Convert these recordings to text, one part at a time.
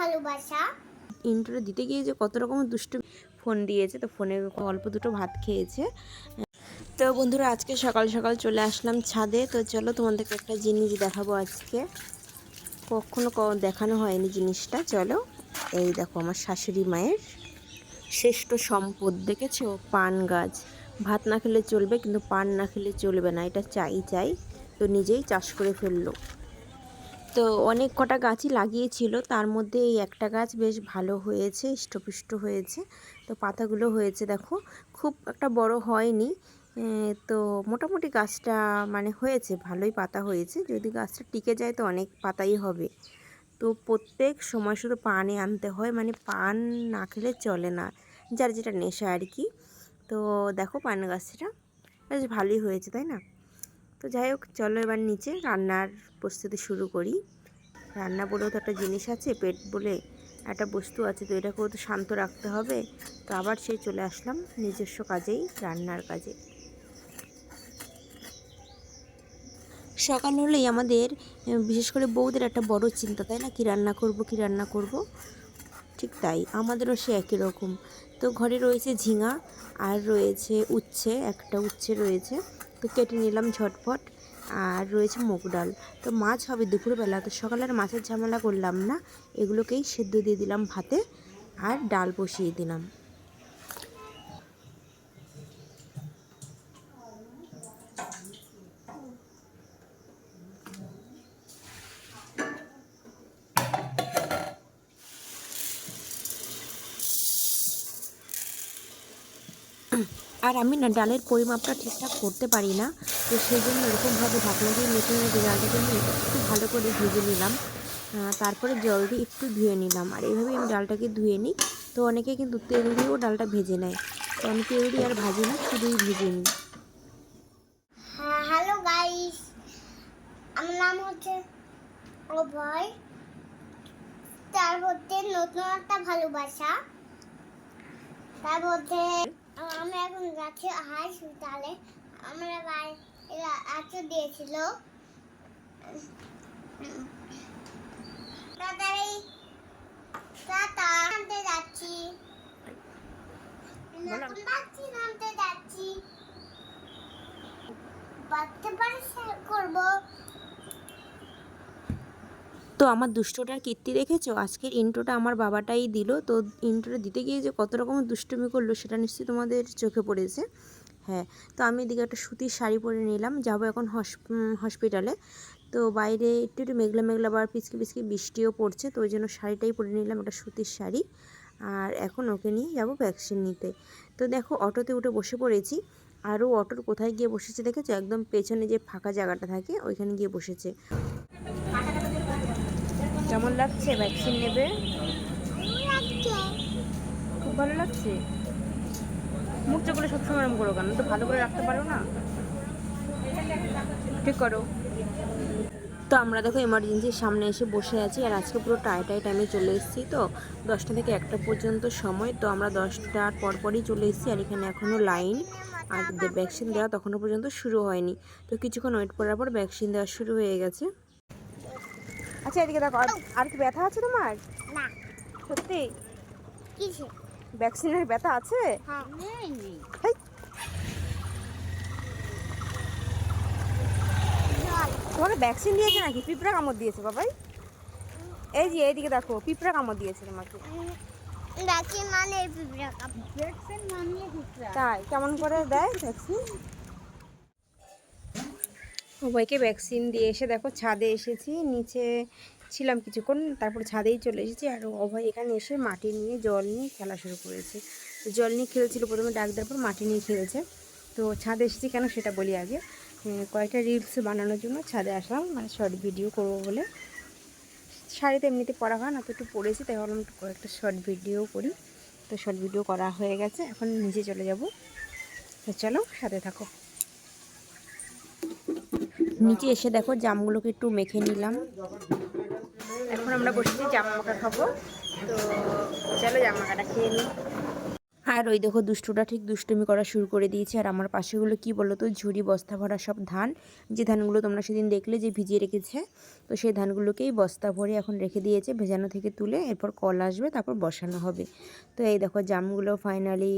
ভালোবাসা। ইন্টারভিউ দিতে গিয়ে যে কত রকম দুষ্ট ফোন দিয়েছে, তো ফোনে অল্প দুটো ভাত খেয়েছে। তো বন্ধুরা, আজকে সকাল সকাল চলে আসলাম ছাদে। তো চলো তোমাদেরকে একটা জিনিস দেখাবো আজকে। কখনো দেখানো হয়নি জিনিসটা। চলো, এই দেখো আমার শাশুড়ি মায়ের শ্রেষ্ঠ সম্পদ। দেখেছ? পান গাছ। ভাত না খেলে চলবে, কিন্তু পান না খেলে চলবে না। এটা চাই চাই। তো নিজেই চাষ করে ফেলল। তো অনেক কটা গাছই লাগিয়েছিল। তার মধ্যে এই একটা গাছ বেশ ভালো হয়েছে, ইষ্টপুষ্ট হয়েছে। তো পাতাগুলো হয়েছে, দেখো। খুব একটা বড় হয়নি। তো মোটামুটি গাছটা মানে হয়েছে, ভালোই পাতা হয়েছে। যদি গাছটা টিকে যায় তো অনেক পাতাই হবে। তো প্রত্যেক সময় শুধু পানে আনতে হয় মানে পান না খেলে চলে না, যার যেটা নেশা আর কি। তো দেখো পান গাছটা। বেশ ভালোই হয়েছে, তাই না? তো যাই হোক, চলো এবার নিচে রান্নার প্রস্তুতি শুরু করি। রান্না বলেও তো একটা জিনিস আছে, পেট বলে একটা বস্তু আছে, তো এটাকেও তো শান্ত রাখতে হবে। তো আবার সেই চলে আসলাম নিজস্ব কাজেই, রান্নার কাজে। সকাল হলেই আমাদের বিশেষ করে বউদের একটা বড় চিন্তা, তাই না? কি রান্না করব, কি রান্না করব? ঠিক তাই, আমাদেরও সে একই রকম। তো ঘরে রয়েছে ঝিঙা আর রয়েছে উচ্ছে, একটা উচ্ছে রয়েছে। তো কেটে নিলাম ঝটপট, আর রয়েছে মুগ ডাল। তো মাছ হবে দুপুরবেলা, তো সকালে আর মাছের ঝামেলা করলাম না। এগুলোকেই সেদ্ধ দিয়ে দিলাম ভাতে, আর ডাল বসিয়ে দিলাম। আর আমি না ডালের পরিমাপটা ঠিকঠাক করতে পারি না, তো সেই জন্য এরকমভাবে ঢাকনা দিয়ে মেখে মেখে ডালটাকে নিয়ে একটু ভালো করে ভেজে নিলাম। তারপরে জল দিয়ে একটু ধুয়ে নিলাম। আর এইভাবেই আমি ডালটাকে ধুয়ে নিই। তো অনেকে কিন্তু তেল দিয়েও ডালটা ভেজে নেয়। তো আমি তেল দিয়ে আর ভাজি না, শুধুই ভেজে নিই। হ্যাঁ হ্যালো আমার নাম হচ্ছে তার মধ্যে নতুন একটা ভালোবাসা। তার মধ্যে আমি এখন যাচ্ছি হাসপাতালে আমরা বাড়ি আচর দিয়েছিল। তাড়াতাড়ি টাটা নামতে যাচ্ছি। যাচ্ছি নামতে যাচ্ছি। বাচ্চা বাড়ি করব। তো আমার দুষ্টটার কীর্তি দেখেছ? আজকের ইন্ট্রোটা আমার বাবাটাই দিল। তো ইন্ট্রোটা দিতে গিয়ে যে কত রকম দুষ্টুমি করল, সেটা নিশ্চয়ই তোমাদের চোখে পড়েছে। হ্যাঁ তো আমি এদিকে একটা সুতির শাড়ি পরে নিলাম। যাব এখন হসপিটালে। তো বাইরে একটু একটু মেঘলা মেঘলা বার পিচকি পিচকি বৃষ্টিও পড়ছে, তো ওই জন্য শাড়িটাই পরে নিলাম, একটা সুতির শাড়ি। আর এখন ওকে নিয়ে যাব ভ্যাকসিন নিতে। তো দেখো, অটোতে উঠে বসে পড়েছি। আরও অটোর কোথায় গিয়ে বসেছে দেখেছ? একদম পেছনে যে ফাঁকা জায়গাটা থাকে, ওইখানে গিয়ে বসেছে। কেমন লাগছে? ভ্যাকসিন নেবে? খুব ভালো লাগছে? মুখ চোখগুলো সবসময় এরকম করো কেন? তো ভালো করে রাখতে পারো না? ঠিক করো। তো আমরা দেখো এমার্জেন্সির সামনে এসে বসে আছি, আর আজকে পুরো টাই টাই টাইমে চলে এসেছি তো। দশটা থেকে একটা পর্যন্ত সময়, তো আমরা দশটার পরপরই চলে এসেছি, আর এখানে এখনও লাইন আর ভ্যাকসিন দেওয়া তখনও পর্যন্ত শুরু হয়নি। তো কিছুক্ষণ ওয়েট করার পর ভ্যাকসিন দেওয়া শুরু হয়ে গেছে। আচ্ছা এদিকে দেখো আর- কি ব্যথা আছে তোমার? না। সত্যি? কিসে? ভ্যাকসিনের ব্যথা আছে? হ্যাঁ নেই নেই তোমাকে ভ্যাকসিন দিয়েছে নাকি? পিঁপড়া কামড় দিয়েছে বাবাই। এই যে এইদিকে দেখো পিঁপড়া কামড় দিয়েছে তোমাকে। ডাকি মানে পিঁপড়া কাপ ভ্যাকসিন মানে পিঁপড়া। তাই কেমন করে দেয় ভ্যাকসিন সবাইকে ভ্যাকসিন দিয়ে এসে দেখো ছাদে এসেছি, নিচে ছিলাম কিছুক্ষণ, তারপর ছাদেই চলে এসেছি। আর অভয় এখানে এসে মাটি নিয়ে জল নিয়ে খেলা শুরু করেছে। জল নিয়ে খেলছিল, প্রথমে ডাক দেওয়ার পর মাটি নিয়ে খেলেছে। তো ছাদে এসেছি কেন সেটা বলি আগে। কয়েকটা রিলস বানানোর জন্য ছাদে আসলাম মানে শর্ট ভিডিও করব বলে। শাড়িতে এমনিতে পরা হয় না, তো একটু পরেছি, তাই ভাবলাম একটু কয়েকটা শর্ট ভিডিও করি। তো শর্ট ভিডিও করা হয়ে গেছে, এখন নিচে চলে যাব। তো চলো সাথে থাকো। নিচে এসে দেখো জামগুলোকে একটু মেখে নিলাম। এখন আমরা বসেছি জাম মাখা খাব। তো চলো জাম মাখাটা খেয়ে নিই। আর ওই দেখো দুষ্টুটা ঠিক দুষ্টুমি করা শুরু করে দিয়েছে। আর আমার পাশেগুলো কি বলো তো ঝুড়ি, বস্তা ভরা সব ধান। যে ধানগুলো তোমরা সেদিন দেখলে যে ভিজিয়ে রেখেছে, তো সেই ধানগুলোকেই বস্তা ভরে এখন রেখে দিয়েছে, ভেজানো থেকে তুলে এরপর কল আসবে, তারপর বসানো হবে। তো এই দেখো জামগুলো ফাইনালি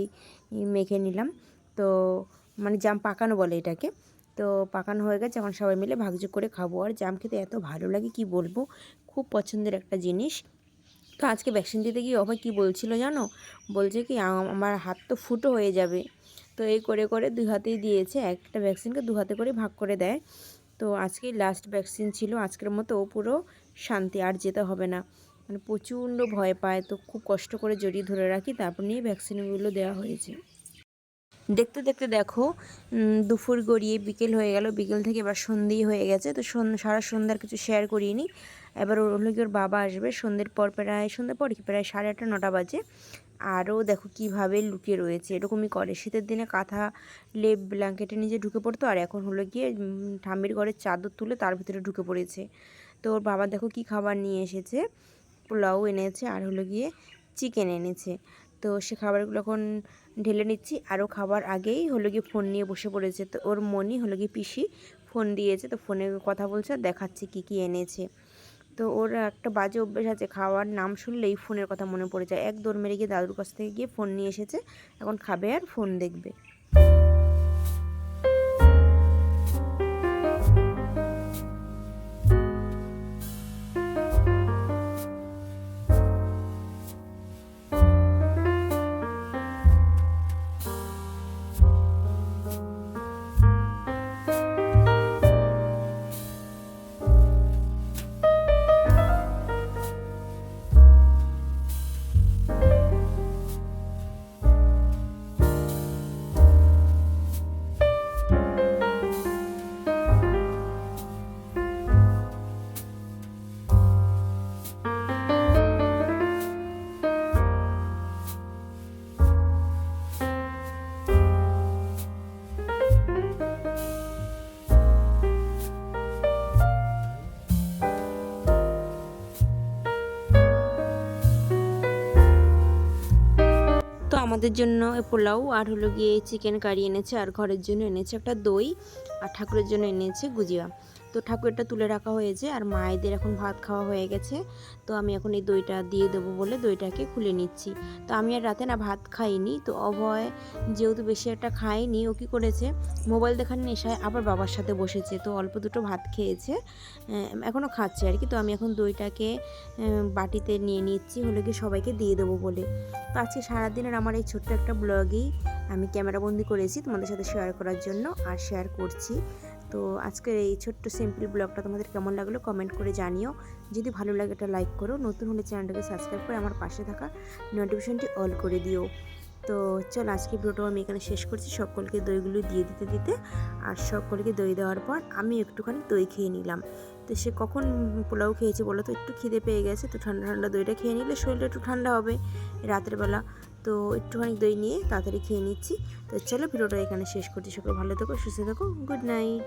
মেখে নিলাম। তো মানে জাম পাকানো বলে এটাকে। তো পাকানো হয়ে গেছে, এখন সবাই মিলে ভাগযোগ করে খাব। আর জাম খেতে এত ভালো লাগে, কি বলব? খুব পছন্দের একটা জিনিস। তো আজকে ভ্যাকসিন দিতে গিয়ে অভয় কী বলছিল জানো? বলছে কি আমার হাত তো ফুটো হয়ে যাবে। তো এই করে করে দুই হাতেই দিয়েছে, একটা ভ্যাকসিনকে দু হাতে করে ভাগ করে দেয়। তো আজকেই লাস্ট ভ্যাকসিন ছিল, আজকের মতো ও পুরো শান্তি, আর যেতে হবে না। মানে প্রচণ্ড ভয় পায়, তো খুব কষ্ট করে জড়িয়ে ধরে রাখি, তারপর নিয়ে ভ্যাকসিনগুলো দেওয়া হয়েছে। দেখতে দেখতে দেখো দুপুর গড়িয়ে বিকেল হয়ে গেল। বিকেল থেকে এবার সন্ধেই হয়ে গেছে। তো সারা সন্ধ্যার কিছু শেয়ার করিনি এবার ওর হলো কি ওর বাবা আসবে। সন্ধ্যের পর প্রায় সন্ধ্যের পর কি প্রায় সাড়ে আটটা নটা বাজে। আরও দেখো কীভাবে লুকিয়ে রয়েছে। এরকমই করে। শীতের দিনে কাঁথা লেপ ব্ল্যাঙ্কেটে নিজে ঢুকে পড়তো। আর এখন হলো গিয়ে উম, ঠাম্মির ঘরের চাদর তুলে তার ভিতরে ঢুকে পড়েছে। তো ওর বাবা দেখো কি খাবার নিয়ে এসেছে। পোলাও এনেছে আর হলো গিয়ে চিকেন এনেছে। তো সে খাবারগুলো এখন ঢেলে নিচ্ছি। আরও খাবার আগেই হলো গিয়ে ফোন নিয়ে বসে পড়েছে। তো ওর মনি হলো গিয়ে পিসি ফোন দিয়েছে। তো ফোনে কথা বলছে আর দেখাচ্ছে কী কী এনেছে। তো ওর একটা বাজে অভ্যেস আছে। খাওয়ার নাম শুনলেই ফোনের কথা মনে পড়ে যায়। এক দৌড় মেরে গিয়ে দাদুর কাছ থেকে গিয়ে ফোন নিয়ে এসেছে। এখন খাবে আর ফোন দেখবে। আমাদের জন্য পোলাও আর হলো গিয়ে চিকেন কারি এনেছে আর ঘরের জন্য এনেছে একটা দই আর ঠাকুরের জন্য এনেছে গুজিয়া। তো ঠাকুরটা তুলে রাখা হয়েছে আর মায়েদের এখন ভাত খাওয়া হয়ে গেছে। তো আমি এখন এই দইটা দিয়ে দেবো বলে দইটাকে খুলে নিচ্ছি। তো আমি আর রাতে না ভাত খাইনি। তো অভয় যেহেতু বেশি একটা খায়নি, ও কী করেছে? মোবাইল দেখার নেশায় আবার বাবার সাথে বসেছে। তো অল্প দুটো ভাত খেয়েছে এখনও খাচ্ছে আর কি। তো আমি এখন দইটাকে বাটিতে নিয়ে নিচ্ছি। হলে কি সবাইকে দিয়ে দেবো বলে। তো আজকে সারাদিনের আমার এই ছোট্ট একটা ব্লগেই আমি ক্যামেরাবন্দি করেছি তোমাদের সাথে শেয়ার করার জন্য আর শেয়ার করছি। তো আজকের এই ছোট্ট সিম্পল ব্লগটা তোমাদের কেমন লাগল কমেন্ট করে জানিও। যদি ভালো লাগে এটা লাইক করো, নতুন হলে চ্যানেলটাকে সাবস্ক্রাইব করে আমার পাশে থাকা নোটিফিকেশনটি অল করে দিও। তো চল আজকে ভিডিওটা আমি এখানে শেষ করছি। সকলকে দইগুলো দিয়ে দিতে দিতে আর সকলকে দই দেওয়ার পর আমি একটুখানি দই খেয়ে নিলাম। তো সে কখন পোলাও খেয়েছে বলো তো? একটু খিদে পেয়ে গেছে, তো ঠান্ডা ঠান্ডা দইটা খেয়ে নিলে শরীরটা একটু ঠান্ডা হবে রাতের বেলা। তো একটুখানি দই নিয়ে তাড়াতাড়ি খেয়ে নিচ্ছি। তো চলো ভিডিওটা এখানে শেষ করছি। সকলে ভালো থেকো, সুস্থ থেকো, গুড নাইট।